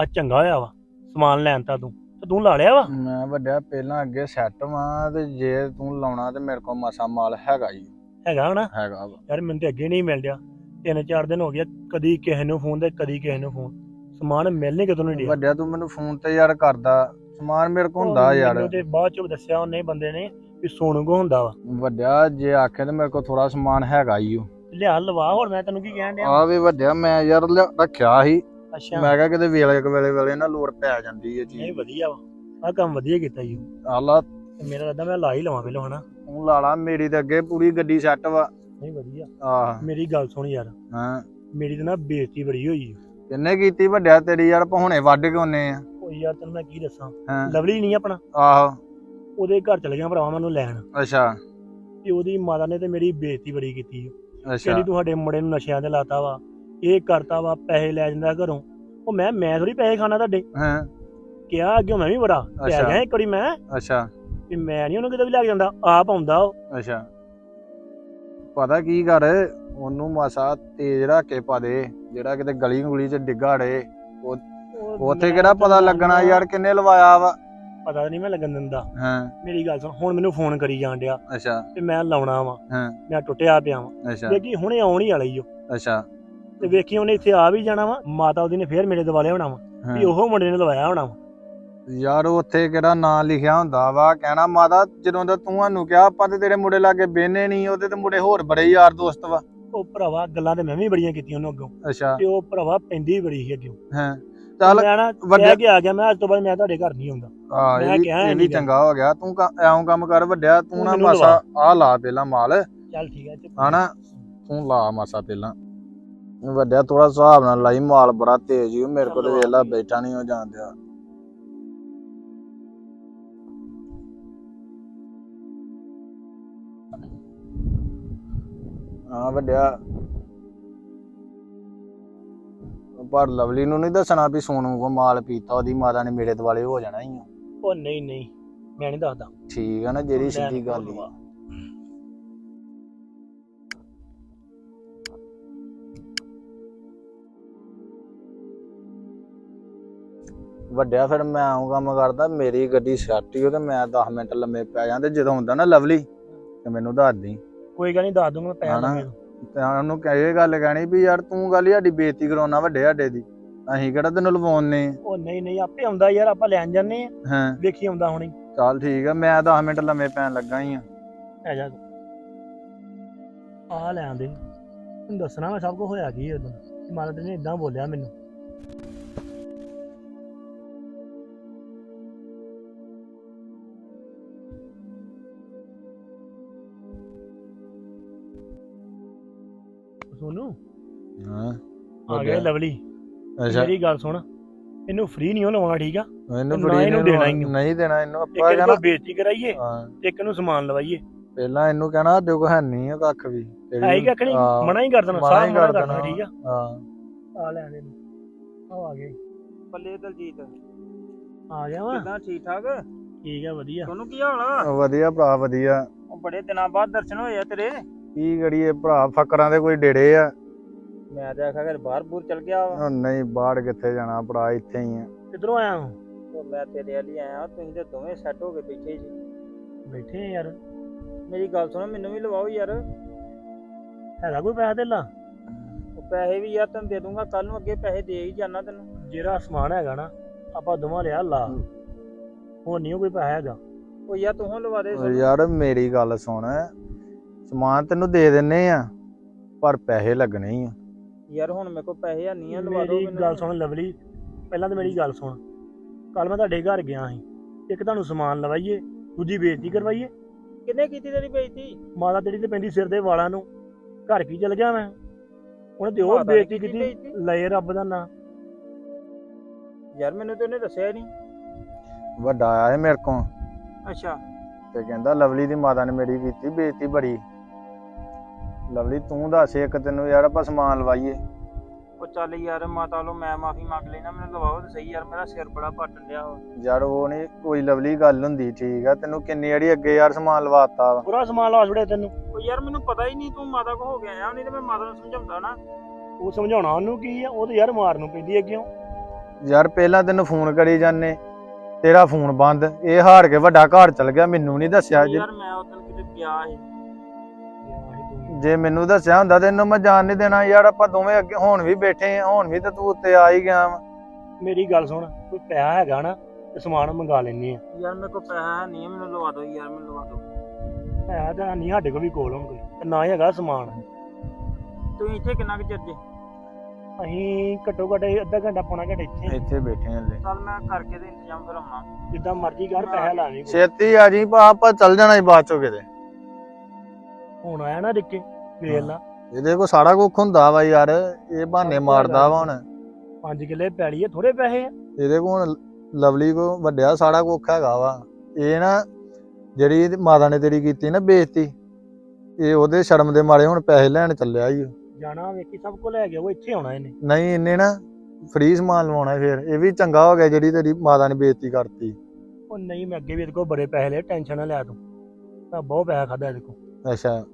ਆ ਚੰਗਾ ਹੋਇਆ ਵਾ ਸਮਾਨ ਲੈਣ ਤਾ ਤੂੰ ਤੇ ਤੂੰ ਲਾ ਲਿਆ ਵਾ? ਮੈਂ ਵੱਡਿਆ ਪਹਿਲਾਂ ਅੱਗੇ ਸੈੱਟ ਵਾਂ ਤੇ ਜੇ ਤੂੰ ਲਾਉਣਾ ਤੇ ਮੇਰੇ ਕੋਲ ਮਸਾ ਮਾਲ ਹੈਗਾ ਹੀ ਹੈਗਾ ਹਨਾ ਹੈਗਾ ਵਾ। ਯਾਰ ਮੈਨੂੰ ਤੇ ਅੱਗੇ ਨਹੀਂ ਮਿਲ ਰਿਹਾ। ਤਿੰਨ ਚਾਰ ਦਿਨ ਹੋ ਗਿਆ ਕਦੀ ਕਿਸੇ ਨੂੰ ਫੋਨ ਤੇ ਕਦੀ ਕਿਸੇ ਨੂੰ ਫੋਨ ਸਮਾਨ ਮਿਲਣੇ ਕਿਤੋਂ ਨਹੀਂ ਡਿਆ ਵੱਡਿਆ ਤੂੰ ਮੈਨੂੰ ਫੋਨ ਤੇ ਯਾਰ ਕਰਦਾ। ਸਮਾਨ ਮੇਰੇ ਕੋਲ ਹੁੰਦਾ ਯਾਰ। ਮੈਨੂੰ ਤੇ ਬਾਅਦ ਚ ਦੱਸਿਆ ਉਹਨੇ ਬੰਦੇ ਨੇ ਵੀ ਸੋਨੂ ਕੋ ਹੁੰਦਾ ਵਾ। ਵੱਡਿਆ ਜੇ ਆਖੇ ਤੇ ਮੇਰੇ ਕੋਲ ਥੋੜਾ ਸਮਾਨ ਹੈਗਾ ਹੀ ਓ। ਲਿਆ ਲਵਾ ਹੋਰ ਮੈਂ ਤੈਨੂੰ ਕੀ ਕਹਿਣ ਡਿਆ? ਆ ਵੀ ਵੱਡਿਆ ਮੈਂ ਯਾਰ ਲਿਆ- ਰੱਖਿਆ ਸੀ। ਅੱਛਾ। ਮੈਂ ਕਿਹਾ ਕਿਤੇ ਵੇਲੇ ਵੇਲੇ ਵੇਲੇ ਨਾ ਲੋੜ ਪੈ ਜਾਂਦੀ ਹੈ ਨਹੀਂ ਜੀ ਵਧੀਆ ਵਾ। ਆ ਕੰਮ ਵਧੀਆ ਕੀਤਾ ਜੀ। ਆਲਾ। ਮੇਰਾ ਰੱਦਾ ਮੈਂ ਲਾ ਹੀ ਲਵਾਂ ਪਹਿਲਾਂ ਹਨਾ? ਤੂੰ ਲਾ ਲਾ ਮੇਰੀ ਤੇ ਅੱਗੇ ਪੂਰੀ ਗੱਡੀ ਸੈੱਟ ਵਾ। ਨਹੀਂ ਵਧੀਆ। ਆਹ। ਮੇਰੀ ਗੱਲ ਸੁਣ ਯਾਰ। ਹਾਂ। ਮੇਰੀ ਤਾਂ ਨਾ ਬੇਇੱਜ਼ਤੀ ਬੜੀ ਹੋਈ ਕਿੰਨੇ ਕੀਤੀ ਵੱਡਿਆ ਤੇਰੀ ਯਾਰ ਪਹੁਣੇ ਵੱਢ ਕੇ ਉਹਨੇ ਆ। ਉਹ ਯਾਰ ਤੈਨੂੰ ਮੈਂ ਕੀ ਦੱਸਾਂ? ਲਵਲੀ ਨਹੀਂ ਆਪਣਾ। ਆਹੋ। ਉਹਦੇ ਘਰ ਚਲ ਗਿਆ ਭਰਾਵਾ ਮੈਨੂੰ ਲੈਣ। ਅੱਛਾ। ਤੇ ਉਹਦੀ ਮਾਤਾ ਨੇ ਤੇ ਮੇਰੀ ਬੇਇੱਜ਼ਤੀ ਬੜੀ ਕੀਤੀ ਅੱਛਾ। ਕਹਿੰਦੀ ਤੁਹਾਡੇ ਮੁੰਡੇ ਨੂੰ ਨਸ਼ਿਆਂ ਤੇ ਲਾਤਾ ਵਾ ਇਹ ਕਰਤਾ ਵਾ ਪੈਸੇ ਲੈ ਜਾਂਦਾ ਘਰੋਂ। ਉਹ ਮੈਂ ਮੈਂ ਥੋੜੀ ਪੈਸੇ ਖਾਣਾ ਤੁਹਾਡੇ। ਹਾਂ। ਕਿਹਾ ਅੱਗੇ ਮੈਂ ਵੀ ਬੜਾ ਪੈ ਅੱਛਾ। ਗਿਆ ਇੱਕ ਵਾਰੀ ਮੈਂ। ਅੱਛਾ। ਵੀ ਮੈਂ ਨਹੀਂ ਉਹਨੂੰ ਕਿਤੇ ਵੀ ਲੈ ਕੇ ਜਾਂਦਾ ਆਪ ਆਉਂਦਾ ਉਹ। ਅੱਛਾ। ਪਤਾ ਕੀ ਕਰ ਉਹਨੂੰ ਮਾਸਾ ਤੇਜ਼ ਰੱਖ ਕੇ ਪਾ ਦੇ ਜਿਹੜਾ ਕਿਤੇ ਗਲੀ ਗੁਲੀ ਚ ਡਿੱਗਾ ੜੇ ਉਹ ਉੱਥੇ ਮੈਂ ਕਿਹੜਾ ਪਤਾ ਲੱਗਣਾ ਯਾਰ ਕਿੰਨੇ ਲਵਾਇਆ ਵਾ। ਪਤਾ ਨਹੀਂ ਮੈਂ ਲੱਗਣ ਦਿੰਦਾ। ਹਾਂ। ਮੇਰੀ ਗੱਲ ਸੁਣ ਹੁਣ ਮੈਨੂੰ ਫੋਨ ਕਰੀ ਜਾਣ ਡਿਆ ਅੱਛਾ। ਤੇ ਮੈਂ ਲਾਉਣਾ ਵਾ। ਹਾਂ। ਮੈਂ ਟੁੱਟਿਆ ਪਿਆ ਵਾਂ। ਅੱਛਾ। ਵੇਖੀ ਹੁਣੇ ਆਉਣ ਹੀ ਵਾਲੀ ਓ ਅੱਛਾ। ਤੇ ਵੇਖੀ ਉਹਨੇ ਇੱਥੇ ਆ ਵੀ ਜਾਣਾ ਵਾ ਮਾਤਾ ਉਹਦੀ ਨੇ ਫੇਰ ਮੇਰੇ ਦਿਵਾਲੇ ਹੋਣਾ ਵਾ ਹਾਂ। ਵੀ ਉਹ ਮੁੰਡੇ ਨੇ ਲਵਾਇਆ ਹੋਣਾ ਵਾ। ਯਾਰ ਉੱਥੇ ਕਿਹੜਾ ਨਾਂ ਲਿਖਿਆ ਹੁੰਦਾ ਵਾ ਕਹਿਣਾ ਮਾਤਾ ਜਦੋਂ ਦਾ ਤੂੰ ਸਾਨੂੰ ਕਿਹਾ ਆਪਾਂ ਤੇ ਤੇਰੇ ਮੁੰਡੇ ਲਾਗੇ ਬਹਿਨੇ ਨਹੀਂ ਉਹਦੇ ਤੇ ਮੁੰਡੇ ਹੋਰ ਬੜੇ ਯਾਰ ਦੋਸਤ ਵਾ। ਉਹ ਭਰਾਵਾ ਗੱਲਾਂ ਤੇ ਮੈਂ ਵੀ ਬੜੀਆਂ ਕੀਤੀਆਂ ਉਹਨੂੰ ਅੱਗੋਂ। ਅੱਛਾ। ਤੇ ਉਹ ਭਰਾਵਾ ਪੈਂਦੀ ਵੀ ਬੜੀ ਸੀ ਅੱਗੋਂ। ਹਾਂ। ਚੱਲ ਮੈਂ ਨਾ ਵੱਡੇ- ਕੇ ਆ ਗਿਆ ਮੈਂ ਅੱਜ ਤੋਂ ਬਾਅਦ ਮੈਂ ਤੁਹਾਡੇ ਘਰ ਨਹੀਂ ਆਉਂਦਾ। ਆ ਮੈਂ ਇਹ ਵੀ ਕਿਹਾ ਇਹ ਵੀ ਨਹੀਂ ਚੰਗਾ ਹੋ ਗਿਆ। ਤੂੰ ਕ- ਕੰਮ ਕਰ ਵੱਡਿਆ ਤੂੰ ਤੂੰ ਨਾ ਮੈਨੂੰ ਮਾਸਾ ਆ ਲਾ ਪਹਿਲਾਂ ਮਾਲ। ਚੱਲ ਠੀਕ ਹੈ। ਹਨਾ? ਤੂੰ ਲਾ ਮਾਸਾ ਪਹਿਲਾਂ। ਵੱਡਿਆ ਥੋੜਾ ਹਿਸਾਬ ਨਾਲ ਲਾਈ ਮਾਲ ਬੜਾ ਤੇਜ਼ ਹੀ ਮੇਰੇ ਕੋਲ ਵੇਲਾ ਬੈਠਾ ਨਹੀਂ ਹੋ ਜਾਂਦਿਆ ਹਾਂ ਵੱਡਿਆ। ਪਰ ਲਵਲੀ ਨੂੰ ਨਹੀਂ ਦੱਸਣਾ ਵੀ ਸੋਨੂ ਕੋ ਮਾਲ ਪੀਤਾ ਉਹਦੀ ਮਾਤਾ ਨੇ ਮੇਰੇ ਦੁਆਲੇ ਹੋ ਜਾਣਾ ਹੀ ਆ। ਉਹ ਨਹੀਂ ਨਹੀਂ ਮੈਂ ਨਹੀਂ ਦੱਸਦਾ। ਠੀਕ ਆ ਨਾ ਜਿਹੜੀ ਸਿੱਧੀ ਗੱਲ ਹੀ। ਵੱਡਿਆ ਫਿਰ ਮੈਂ ਆਉਂ ਕੰਮ ਕਰਦਾ ਮੇਰੀ ਗੱਡੀ ਸੱਟੀ ਉਹ ਤੇ ਮੈਂ 10 ਮਿੰਟ ਲੰਮੇ ਪੈ ਜਾਂਦੇ ਜਦੋਂ ਹੁੰਦਾ ਨਾ ਲਵਲੀ ਤੇ ਮੈਨੂੰ ਦੱਸ ਦੀ ਕੋਈ ਗੱਲ ਨਹੀਂ ਦੱਸ ਦੂੰਗਾ ਹਨਾ। ਦੂੰਗੇ ਤੇ ਉਹਨੂੰ ਕਹੇ ਗੱਲ ਕਹਿਣੀ ਵੀ ਯਾਰ ਤੂੰ ਗੱਲ ਸਾਡੀ ਬੇਇੱਜ਼ਤੀ ਕਰਾਉਣਾ ਵੱਡੇ ਸਾਡੇ ਦੀ। ਅਸੀਂ ਕਿਹੜਾ ਤੈਨੂੰ ਲਵਾਉਣੇ ਉਹ ਨਹੀਂ ਨਹੀਂ ਆਪੇ ਆਉਂਦਾ ਯਾਰ ਆਪਾਂ ਲੈਣ ਜਾਂਦੇ ਆ। ਹਾਂ। ਵੇਖੀ ਆਉਂਦਾ ਹੁਣੀ। ਚੱਲ ਠੀਕ ਆ ਮੈਂ 10 ਮਿੰਟ ਲੰਮੇ ਪੈਣ ਲੱਗਾ ਹੀ ਆ। ਆ ਜਾ। ਆ ਲੈ ਆਂਦੇ ਤੈਨੂੰ ਦੱਸਣਾ ਮੈਂ ਸਭ ਕੁਝ ਹੋਇਆ ਕੀ ਉਦੋਂ? ਮਾਤਾ ਨੇ ਇਦਾਂ ਬੋਲਿਆ ਮੈਨੂੰ। ਆ ਗਿਆ ਲਵਲੀ। ਅੱਛਾ। ਮੇਰੀ ਗੱਲ ਸੁਣ। ਇਹਨੂੰ ਫ੍ਰੀ ਨਹੀਂ ਲਵਾਉਣਾ ਠੀਕ ਆ? ਇਹਨੂੰ ਫਰੀ ਇਹਨੂੰ ਦੇਣਾ ਹੀ। ਨਹੀਂ ਦੇਣਾ ਇਹਨੂੰ। ਆਪਾਂ ਇਹਨੂੰ ਕਹਿਣਾ ਬੇਇੱਜ਼ਤੀ ਕਰਾਈਏ ਹਾਂ। ਤੇ ਇੱਕ ਨੂੰ ਸਮਾਨ ਲਵਾਈਏ। ਪਹਿਲਾਂ ਇਹਨੂੰ ਕਹਿਣਾ ਸਾਡੇ ਕੋਲ ਹੈ ਨਹੀਂ ਆ ਕੱਖ ਵੀ। ਤੇ ਐ ਹੀ ਕੱਖ ਨਹੀਂ। ਹਾਂ, ਮਨਾ ਹੀ ਕਰ ਦੇਣਾ ਹੀ ਮਨਾ ਕਰ ਦੇਣਾ। ਠੀਕ ਆ? ਹਾਂ। ਆ ਲੈਣ ਦੇ ਆ ਆ ਗਿਆ। ਬੱਲੇ ਦਲਜੀਤ। ਆ ਗਿਆ ਵਾ। ਕਿਦਾਂ ਠੀਕ ਠਾਕ ਠੀਕ ਆ ਵਧੀਆ। ਤੁਹਾਨੂੰ ਕੀ ਹਾਲ ਆ? ਵਧੀਆ ਭਰਾ ਵਧੀਆ। ਉਹ ਬੜੇ ਦਿਨਾਂ ਬਾਅਦ ਦਰਸ਼ਨ ਹੋਏ ਆ ਤੇਰੇ। ਕੀ ਕਰੀਏ ਭਰਾ ਫਕਰਾਂ ਦੇ ਕੋਈ ਡੇੜੇ ਆ। ਮੈਂ ਤੇ ਆਖਿਆ ਕਿ ਬਾਹਰ ਬੂਰ ਚਲ ਗਿਆ ਵਾ। ਉਹ ਨਹੀਂ ਬਾਹਰ ਕਿੱਥੇ ਜਾਣਾ ਭਰਾ ਇੱਥੇ ਹੀ ਆ। ਕਿੱਧਰੋਂ ਆਇਆ ਹਾਂ ਉਹ ਮੈਂ ਤੇਰੇ ਵਾਲੀ ਆਇਆ ਤੁਸੀਂ ਤੇ ਦੋਵੇਂ ਸੈੱਟ ਹੋ ਕੇ ਬੈਠੇ ਜੀ। ਬੈਠੇ ਆ ਯਾਰ। ਮੇਰੀ ਗੱਲ ਸੁਣੋ ਮੈਨੂੰ ਵੀ ਲਵਾਓ ਯਾਰ। ਹੈਗਾ ਕੋਈ ਪੈਸਾ ਧੇਲਾ ਉਹ ਪੈਸੇ ਵੀ ਯਾਰ ਤੈਨੂੰ ਦੇ ਦੂੰਗਾ ਕੱਲ ਨੂੰ ਅੱਗੇ ਪੈਸੇ ਦੇ ਹੀ ਜਾਣਾ ਤੈਨੂੰ। ਜਿਹੜਾ ਸਮਾਨ ਹੈਗਾ ਨਾ ਆਪਾਂ ਦੋਵਾਂ ਲਿਆ ਲਾ। ਹੋਰ ਨਹੀਂ ਕੋਈ ਪੈਸਾ ਹੈਗਾ। ਉਹ ਯਾਰ ਤੂੰ ਲਵਾ ਦੇ ਉਹ ਯਾਰ ਮੇਰੀ ਗੱਲ ਸੁਣ। ਸਮਾਨ ਤੈਨੂੰ ਦੇ ਦਿੰਨੇ ਆ ਪਰ ਪੈਸੇ ਲੱਗਣੇ ਹੀ ਆ। ਯਾਰ ਹੁਣ ਮੇਰੇ ਕੋਲ ਪੈਸੇ ਹੈ ਨਹੀਂ ਆ ਲਵਾ ਦੋ ਮੇਰੀ ਗੱਲ ਸੁਣ ਲਵਲੀ ਪਹਿਲਾਂ ਤਾਂ ਮੇਰੀ ਗੱਲ ਸੁਣ। ਕੱਲ ਮੈਂ ਤੁਹਾਡੇ ਘਰ ਗਿਆ ਸੀ। ਇੱਕ ਤੁਹਾਨੂੰ ਸਮਾਨ ਲਵਾਈਏ ਦੂਜੀ ਬੇਇੱਜ਼ਤੀ ਕਰਵਾਈਏ। ਕਿੰਨੇ ਕੀਤੀ ਤੇਰੀ ਬੇਇੱਜ਼ਤੀ? ਮਾਤਾ ਤੇਰੀ ਤੇ ਪੈਂਦੀ ਸਿਰ ਦੇ ਵਾਲਾਂ ਨੂੰ। ਘਰ ਕੀ ਚਲ ਗਿਆ ਮੈਂ? ਉਹਨੇ ਤੇ ਉਹ ਮਾਤਾ ਨੇ ਬੇਇੱਜ਼ਤੀ ਕੀਤੀ। ਕੀਤੀ ਬੇਇੱਜ਼ਤੀ? ਲਏ ਰੱਬ ਦਾ ਨਾਂ। ਯਾਰ ਮੈਨੂੰ ਤੇ ਉਹਨੇ ਦੱਸਿਆ ਹੀ ਨਹੀਂ। ਵੱਡਾ ਆਇਆ ਸੀ ਮੇਰੇ ਕੋਲ। ਅੱਛਾ। ਤੇ ਕਹਿੰਦਾ ਲਵਲੀ ਦੀ ਮਾਤਾ ਨੇ ਮੇਰੀ ਕੀਤੀ ਬੇਇੱਜ਼ਤੀ ਬੜੀ। ਲਵਲੀ ਤੂੰ ਦੱਸ ਇੱਕ ਤੈਨੂੰ ਯਾਰ ਆਪਾਂ ਸਮਾਨ ਲਵਾਈਏ। ਉਹ ਚੱਲ ਯਾਰ ਮਾਤਾ ਵੱਲੋਂ ਮੈਂ ਮਾਫੀ ਮੰਗ ਲੈਣਾ ਮੈਨੂੰ ਲਵਾਓ ਤੇ ਸਹੀ ਯਾਰ ਮੇਰਾ ਸਿਰ ਬੜਾ ਪੱਟਣ ਡਿਆ ਵਾ। ਯਾਰ ਉਹ ਨਹੀਂ ਕੋਈ ਲਵਲੀ ਗੱਲ ਹੁੰਦੀ ਠੀਕ ਆ ਤੈਨੂੰ ਕਿੰਨੀ ਜਿਹੜੀ ਅੱਗੇ ਯਾਰ ਸਮਾਨ ਲਵਾਤਾ ਵਾ। ਪੂਰਾ ਸਮਾਨ ਲਾ ਛੜਿਆ ਤੈਨੂੰ। ਉਹ ਯਾਰ ਮੈਨੂੰ ਪਤਾ ਹੀ ਨਹੀਂ ਤੂੰ ਮਾਤਾ ਕੋ ਹੋ ਗਿਆ ਆਇਆ ਨਹੀਂ ਤੇ ਮੈਂ ਮਾਤਾ ਨੂੰ ਸਮਝਾਉਂਦਾ ਨਾ। ਉਹ ਸਮਝਾਉਣਾ ਉਹਨੂੰ ਕੀ ਆ ਉਹ ਤੇ ਯਾਰ ਮਾਰ ਨੂੰ ਪੈਂਦੀ ਹੈ ਕਿਉਂ? ਯਾਰ ਪਹਿਲਾਂ ਤੈਨੂੰ ਫੋਨ ਕਰੀ ਜਾਂਦੇ ਤੇਰਾ ਫੋਨ ਬੰਦ ਇਹ ਹਾਰ ਕੇ ਵੱਡਾ ਘਰ ਚਲ ਗਿਆ ਮੈਨੂੰ ਨਹੀਂ ਦੱਸਿਆ ਜੇ। ਯਾਰ ਮੈਂ ਉਦੋਂ ਕਿਤੇ ਗਿਆ ਸੀ। ਜੇ ਮੈਨੂੰ ਦੱਸਿਆ ਹੁੰਦਾ ਤੈਨੂੰ ਮੈਂ ਜਾਣ ਨਹੀਂ ਦੇਣਾ। ਯਾਰ ਆਪਾਂ ਦੋਵੇਂ ਅੱਗੇ ਹੁਣ ਵੀ ਬੈਠੇ ਆ ਹੁਣ ਵੀ ਤਾਂ ਤੂੰ ਉੱਤੇ ਆ ਹੀ ਗਿਆ ਵਾ। ਮੇਰੀ ਗੱਲ ਸੁਣ ਕੋਈ ਪੈਸਾ ਹੈਗਾ ਨਾ ਤੇ ਸਮਾਨ ਮੰਗਾ ਲੈਨੇ ਆ। ਯਾਰ ਮੇਰੇ ਕੋਲ ਪੈਸਾ ਨਹੀਂ ਮੈਨੂੰ ਲਵਾ ਦਿਓ ਯਾਰ ਮੈਨੂੰ ਲਵਾ ਦਿਓ। ਪੈਸਾ ਤਾਂ ਨਹੀਂ ਸਾਡੇ ਕੋਲ ਵੀ ਕੋਲ ਹੁਣ ਕੋਈ ਤੇ ਨਾ ਹੀ ਹੈਗਾ ਸਮਾਨ। ਤੁਸੀਂ ਇੱਥੇ ਕਿੰਨਾ ਕੁ ਚਿਰ ਜੇ? ਅਸੀਂ ਘੱਟੋ ਘੱਟ ਅੱਧਾ ਘੰਟਾ ਪੌਣਾ ਘੰਟਾ ਇੱਥੇ ਇੱਥੇ ਬੈਠੇ ਆ ਲੈ ਚੱਲ ਮੈਂ ਕਰਕੇ ਤੇ ਇੰਤਜ਼ਾਮ ਫਿਰ ਆਉਣਾ। ਜਿੱਦਾਂ ਮਰਜ਼ੀ ਕਰ ਪੈਸਾ ਲਾ ਲਈ ਛੇਤੀ ਆ ਜੀ ਭਾ ਆਪਾਂ ਚੱਲ ਜਾਣਾ ਸੀ ਬਾਅਦ ਚੋਂ ਕਿਤੇ। ਹੁਣ ਆਇਆ ਨਾ ਰਿੱਕੇ ਵੇਖ ਲਾ। ਇਹਦੇ ਕੋ ਸਾਰਾ ਕੁੱਖ ਹੁੰਦਾ ਵਾ ਯਾਰ ਇਹ ਬਹਾਨੇ ਮਾਰਦਾ ਵਾ ਹੁਣ। 5 ਕਿੱਲੇ ਪੈਲੀ ਆ ਥੋੜੇ ਪੈਸੇ ਆ। ਇਹਦੇ ਕੋ ਹੁਣ ਲਵਲੀ ਕੋ ਵੱਡਿਆ ਸਾਰਾ ਕੁੱਖ ਹੈਗਾ ਵਾ। ਇਹ ਨਾ ਜਿਹੜੀ ਮਾਤਾ ਨੇ ਤੇਰੀ ਕੀਤੀ ਨਾ ਬੇਇੱਜ਼ਤੀ ਇਹ ਉਹਦੇ ਸ਼ਰਮ ਦੇ ਮਾਰੇ ਹੁਣ ਪੈਸੇ ਲੈਣ ਚੱਲਿਆ ਈ ਓ। ਜਾਣਾ ਵੇਖੀ ਸਭ ਕੋ ਲੈ ਗਿਆ ਉਹ ਇੱਥੇ ਆਉਣਾ ਇਹਨੇ। ਨਹੀਂ ਇਹਨੇ ਨਾ ਫ੍ਰੀ ਸਮਾਨ ਲਵਾਉਣਾ ਫਿਰ। ਇਹ ਵੀ ਚੰਗਾ ਹੋ ਗਿਆ ਜਿਹੜੀ ਤੇਰੀ ਮਾਤਾ ਨੇ ਬੇਇੱਜ਼ਤੀ ਕਰਤੀ। ਉਹ ਨਹੀਂ ਮੈਂ ਅੱਗੇ ਵੀ ਇਹਦੇ ਕੋਲ ਬੜੇ ਪੈਸੇ ਲਏ ਟੈਨਸ਼ਨ ਨਾ ਲੈ ਤੂੰ। ਮੈਂ ਬਹੁਤ ਪੈਸਾ ਖਾਦਾ ਇਹਦੇ ਕੋਲ। ਅੱਛਾ।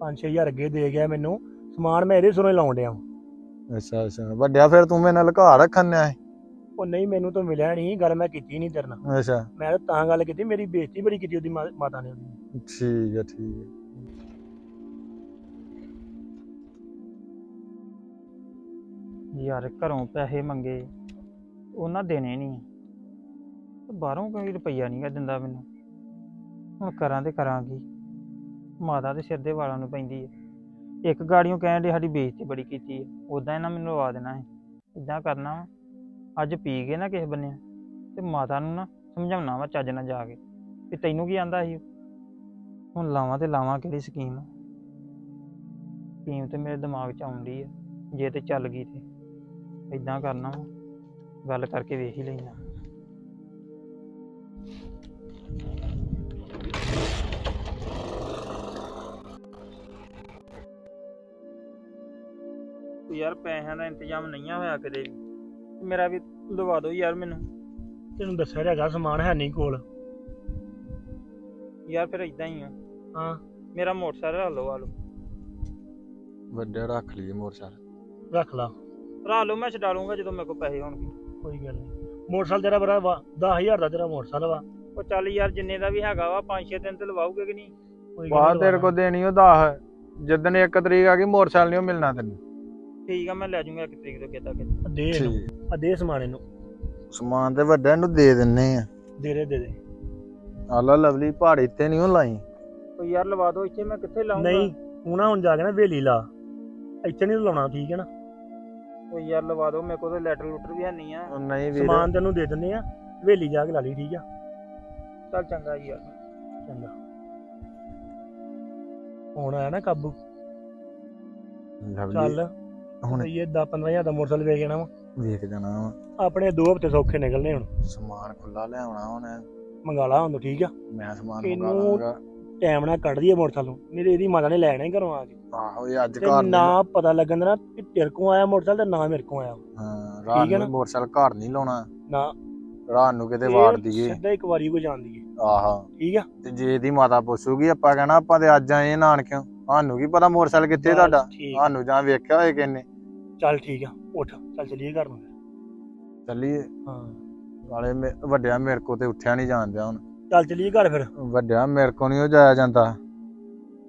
5-6000 ਅੱਗੇ ਦੇ ਗਿਆ ਮੈਨੂੰ। ਸਮਾਨ ਮੈਂ ਇਹਦੇ ਸਿਰੋਂ ਹੀ ਲਾਉਣ ਡਿਆ। ਵਾਂ। ਅੱਛਾ ਅੱਛਾ। ਵੱਡਿਆ ਫਿਰ ਤੂੰ ਮੇਰੇ ਨਾਲ ਘਰ ਰੱਖਣ ਨੇ ਉਹ ਨਹੀਂ ਮੈਨੂੰ ਤਾਂ ਮਿਲਿਆ ਨਹੀਂ। ਗੱਲ ਮੈਂ ਕੀਤੀ ਨਹੀਂ ਤੇਰੇ ਨਾਲ। ਅੱਛਾ। ਮੈਂ ਤਾਂ ਤਾਂ ਗੱਲ ਕੀਤੀ ਮੇਰੀ ਬੇਇੱਜ਼ਤੀ ਬੜੀ ਕੀਤੀ ਉਹਦੀ ਮਾਂ- ਮਾਤਾ ਨੇ ਉਹਦੀ। ਠੀਕ ਹੈ ਠੀਕ ਹੈ ਯਾਰ ਘਰੋਂ ਪੈਸੇ ਮੰਗੇ ਉਹਨਾਂ ਦੇਣੇ ਨਹੀਂ। ਬਾਹਰੋਂ ਕੋਈ ਰੁਪਈਆ ਨਹੀਂ ਗਾ ਦਿੰਦਾ ਮੈਨੂੰ। ਹੁਣ ਕਰਾਂ ਤੇ ਕਰਾਂ ਕੀ? ਮਾਤਾ ਦੇ ਸਿਰ ਦੇ ਵਾਲਾਂ ਨੂੰ ਪੈਂਦੀ ਹੈ। ਇੱਕ ਗਾੜੀਆਂ ਕਹਿਣ ਦੇ ਸਾਡੀ ਬੇਇੱਜ਼ਤੀ ਬੜੀ ਕੀਤੀ ਹੈ। ਉਦਾਂ ਇਹਨਾਂ ਮੈਨੂੰ ਲਵਾ ਦੇਣਾ ਹੈ। ਇਦਾਂ ਕਰਨਾ ਵਾ। ਅੱਜ ਪੀ ਕੇ ਨਾ ਕਿਸੇ ਬੰਨੇ ਤੇ ਮਾਤਾ ਨੂੰ ਨਾ ਸਮਝਾਉਣਾ ਵਾ ਚੱਜ ਨਾਲ ਜਾ ਕੇ ਵੀ ਤੈਨੂੰ ਕੀ ਆਂਦਾ ਸੀ? ਹੁਣ ਲਾਵਾਂ ਤੇ ਲਾਵਾਂ ਕਿਹੜੀ ਸਕੀਮ ਸਕੀਮ ਤੇ ਮੇਰੇ ਦਿਮਾਗ 'ਚ ਆਉਂਦੀ ਹੈ ਜੇ ਤੇ ਚੱਲ ਗਈ ਤੇ। ਇਦਾਂ ਕਰਨਾ ਵਾ, ਗੱਲ ਕਰਕੇ ਵੇਖ ਹੀ ਲੈਣਾ। ਯਾਰ ਪੈਸਿਆਂ ਦਾ ਇੰਤਜ਼ਾਮ ਨਹੀਂ ਆ ਹੋਇਆ ਕਦੇ। ਵੀ ਮੇਰਾ ਵੀ ਦਵਾ ਦਿਓ ਯਾਰ ਮੈਨੂੰ। ਤੈਨੂੰ ਦੱਸਿਆ ਤਾਂ ਹੈਗਾ ਸਮਾਨ ਹੈ ਨਹੀਂ ਕੋਲ। ਯਾਰ ਫਿਰ ਇਦਾਂ ਹੀ ਆ। ਹਾਂ। ਮੇਰਾ ਮੋਟਰਸਾਈਕਲ ਹਲੋ ਆ ਲਓ। ਵੱਡਿਆ ਰੱਖ ਲਈਏ ਮੋਟਰਸਾਈਕਲ। ਰੱਖ ਲਾ। ਭਰਾ ਲਓ ਮੈਂ ਛਡਾ ਲੂੰਗਾ ਜਦੋਂ ਮੇਰੇ ਕੋਲ ਪੈਸੇ ਹੋਣਗੇ। ਕੋਈ ਗੱਲ ਨਹੀਂ। ਮੋਟਰਸਾਈਕਲ ਤੇਰਾ ਬੜਾ ਵਾ 10000 ਦਾ ਤੇਰਾ ਮੋਟਰਸਾਈਕਲ ਵਾ। ਉਹ ਚੱਲ ਯਾਰ ਜਿੰਨੇ ਦਾ ਵੀ ਹੈਗਾ ਵਾ 5-6 ਦਿਨ ਤੇ ਲਵਾਓਗੇ ਕਿ ਨਹੀਂ? ਕੋਈ ਗੱਲ ਬਾਹਰ ਨੀ ਤੇਰੇ ਕੋ ਦੇਣੀ ਉਹ 10 ਜਿੱਦਣ ਇੱਕ ਤਰੀਕ ਆ ਗਈ ਮੋਟਰਸਾਈਕਲ ਨਹੀਂ ਮਿਲਣਾ ਤੈਨੂੰ। ਠੀਕ ਆ ਮੈਂ ਲੈ ਜਾਊਂਗਾ ਇੱਕ ਤਰੀਕ ਤੋਂ ਕਿਤਾ ਕਿਤਾ। ਦੇ ਇਹਨੂੰ ਆ ਦੇ ਸਮਾਨ ਇਹਨੂੰ। ਸਮਾਨ ਤੇ ਵੱਡਾ ਇਹਨੂੰ ਦੇ ਦਿੰਨੇ ਆ। ਦੇ ਦੇ ਦੇ ਦੇ। ਆਲਾ ਲਵਲੀ ਪਹਾੜ ਇੱਥੇ ਨਹੀਂ ਉਹ ਲਾਈ? ਉਹ ਯਾਰ ਲਵਾ ਦਿਓ ਇੱਥੇ ਮੈਂ ਕਿੱਥੇ ਲਾਉਂਗਾ ਨਹੀਂ ਤੂੰ ਨਾ ਹੁਣ ਜਾ ਕੇ ਨਾ ਵੇਲੀ ਲਾ। ਇੱਥੇ ਨਹੀਂ ਲਾਉਣਾ ਠੀਕ ਹੈ ਨਾ? ਉਹ ਯਾਰ ਲਵਾ ਦਿਓ ਮੇਰੇ ਕੋਲ ਤਾਂ ਲੈਟਰ ਲੂਟਰ ਵੀ ਹੈ ਨਹੀਂ ਆ। ਉਹ ਨਹੀਂ ਵੀਰ। ਸਮਾਨ ਤੈਨੂੰ ਦੇ ਦਿੰਦੇ ਆ ਵੇਲੀ ਜਾ ਕੇ ਲਾ ਲਈ ਠੀਕ ਆ? ਚੱਲ ਚੰਗਾ ਯਾਰ। ਚੰਗਾ। ਹੁਣ ਆਇਆ ਨਾ ਕਾਬੂ। ਲਵਲੀ। ਚੱਲ। ਹੁਣ ਇਹ 10 15000 ਦਾ ਮੋਟਰਸਾਈਕਲ ਵੇਚ ਜਾਣਾ ਵਾ। ਵੇਖ ਜਾਣਾ ਵਾ। ਆਪਣੇ ਦੋ ਹਫ਼ਤੇ ਸੌਖੇ ਨਿਕਲਨੇ ਹੁਣ। ਸਮਾਨ ਖੁੱਲਾ ਲਿਆਉਣਾ ਹੁਣ ਮੰਗਾ ਲਾ ਹੁਣ ਠੀਕ ਆ? ਮੈਂ ਸਮਾਨ ਮੰਗਾ ਲਾਂਗਾ। ਟਾਈਮ ਨਾਲ ਕੱਢ ਦਈਏ ਮੋਟਰਸਾਈਕਲ ਨੂੰ। ਮੇਰੇ ਇਹਦੀ ਮਾਤਾ ਨੇ ਲੈਣਾ ਹੀ ਘਰੋਂ ਆ ਕੇ। ਆਹੋ ਇਹ ਅੱਜ ਘਰ ਨਾ ਨਹੀਂ। ਪਤਾ ਲੱਗਣ ਦੇਣਾ ਕਿ ਤੇਰੇ ਕੋਲ ਆਇਆ ਮੋਟਰਸਾਈਕਲ ਤੇ ਨਾ ਮੇਰੇ ਕੋਲ ਆਇਆ। ਹਾਂ ਰਾਤ ਨੂੰ? ਮੋਟਰਸਾਈਕਲ ਘਰ ਨਹੀਂ ਲਾਉਣਾ। ਨਾ। ਰਾਤ ਨੂੰ ਕਿਤੇ ਵਾਰ ਦਈਏ। ਸਿੱਧਾ ਇੱਕ ਵਾਰੀ ਕੋ ਜਾਂਦੀ ਹੈ ਆਹਾ। ਠੀਕ ਆ? ਤੇ ਜੇ ਇਹਦੀ ਮਾਤਾ ਪੁੱਛੂਗੀ ਆਪਾਂ ਕਹਿਣਾ ਆਪਾਂ ਤੇ ਅੱਜ ਆਏ ਨਾਨਕਿਓ। ਸਾਨੂੰ ਕੀ ਪਤਾ ਮੋਟਰਸਾਈਕਲ ਕਿੱਥੇ ਤੁਹਾਡਾ। ਸਾਨੂੰ ਜਾਂ ਵੇਖਿਆ ਹੋਏ ਕਿੰਨੇ ਚੱਲ ਠੀਕ ਆ ਉੱਠ ਚੱਲ ਚਲੀਏ ਘਰ ਨੂੰ ਫਿਰ। ਚੱਲੀਏ। ਹਾਂ। ਨਾਲੇ ਮੇ- ਵੱਡਿਆ ਮੇਰੇ ਕੋ ਤੇ ਉੱਠਿਆ ਨਹੀਂ ਜਾਂਦਿਆ ਹੁਣ। ਚੱਲ ਚਲੀਏ ਘਰ ਫਿਰ। ਵੱਡਿਆ ਮੇਰੇ ਕੋ ਨਹੀਂ ਉਹ ਜਾਇਆ ਜਾਂਦਾ।